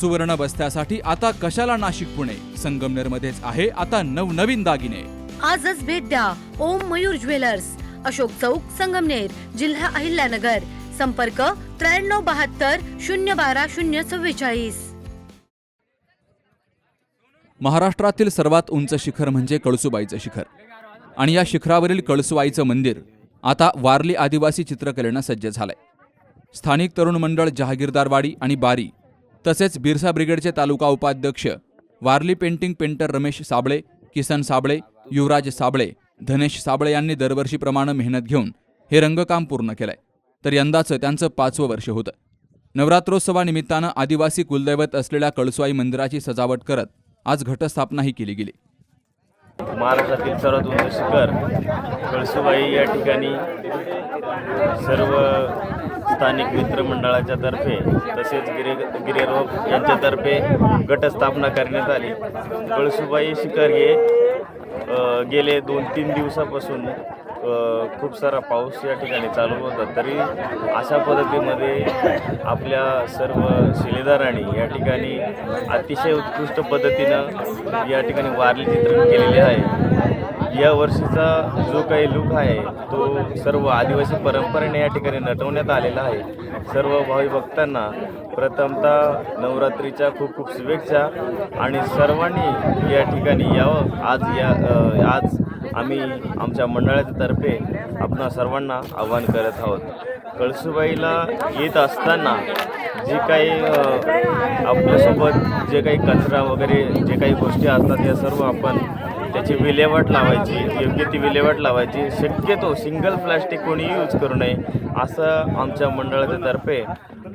सुवर्ण बस्त्यासाठी आता कशाला नाशिक पुणे? संगमनेर मध्येच आहे आता नवनवीन दागिने. आजच भेट द्या ओम मयूर ज्वेलर्स. अशोक चौक संगमनेर जिल्हा अहिल्यानगर. संपर्क त्र्याण्णव बहात्तर शून्य बारा शून्य चव्वेचाळीस. महाराष्ट्रातील सर्वात उंच शिखर म्हणजे कळसुबाईचं शिखर. आणि या शिखरावरील कळसुबाईचं मंदिर आता वारली आदिवासी चित्रकलेनं सज्ज झालंय. स्थानिक तरुण मंडळ जहागीरदारवाडी आणि बारी तसेच बिरसा ब्रिगेडचे तालुका उपाध्यक्ष वारली पेंटिंग पेंटर रमेश साबळे किसन साबळे युवराज साबळे धनेश साबळे यांनी दरवर्षीप्रमाणे मेहनत घेऊन हे रंगकाम पूर्ण केलंय. तर यंदाचं त्यांचं पाचवं वर्ष होतं. नवरात्रोत्सवानिमित्तानं आदिवासी कुलदैवत असलेल्या कळसुआई मंदिराची सजावट करत आज घटस्थापनाही केली गेली. महाराष्ट्रातील सर्वात उंच शिखर कळसुबाई या ठिकाणी सर्व स्थानिक मित्रमंडळाच्या तर्फे तसेच गिरे गिरेरोप यांच्यातर्फे गटस्थापना करण्यात आली. कळसुबाई शिखर हे गेले दोन तीन दिवसापासून खूप सारा पाऊस या ठिकाणी चालू होता. तरी अशा पद्धतीमध्ये आपल्या सर्व शिलेदारांनी या ठिकाणी अतिशय उत्कृष्ट पद्धतीनं या ठिकाणी वारली चित्रण केलेले आहे. या वर्षीचा जो काही लुक आहे तो सर्व आदिवासी परंपरेने या ठिकाणी नटवण्यात आलेला आहे. सर्व भावी भक्तांना प्रथमतः नवरात्रीच्या खूप खूप शुभेच्छा आणि सर्वांनी या ठिकाणी यावं. आज या आज आम्ही आमच्या मंडळाच्या तर्फे आपणा सर्वांना आव्हान करत आहोत. कळसुबाईला येत असताना जे काही आपल्यासोबत जे काही कचरा वगैरे जे काही गोष्टी असतात या सर्व आपण त्याची विल्हेवाट लावायची योग्य ती विल्हेवाट लावायची. शक्यतो सिंगल प्लास्टिक कोणी यूज करू नये असं आमच्या मंडळाच्या तर्फे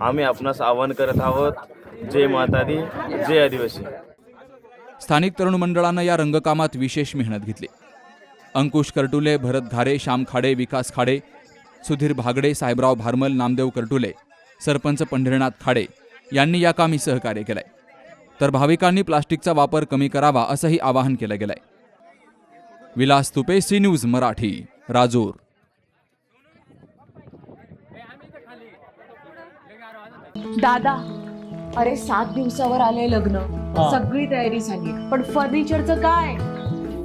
आम्ही आपणास आवाहन करत आहोत. जय माता दी जय आदिवासी. स्थानिक तरुण मंडळानं या रंगकामात विशेष मेहनत घेतली. अंकुश करटुले भरत घारे श्याम खाडे विकास खाडे सुधीर भागडे साहेबराव भारमल नामदेव करटुले सरपंच पंढरीनाथ खाडे यांनी या कामी सहकार्य केलंय. तर भाविकांनी प्लास्टिकचा वापर कमी करावा असंही आवाहन केलं गेलंय. Vilas Tupe C news Marathi Rajur. दादा अरे सात दिवसावर आले लग्न. सगळी तयारी झाली. पण फर्निचरचं काय?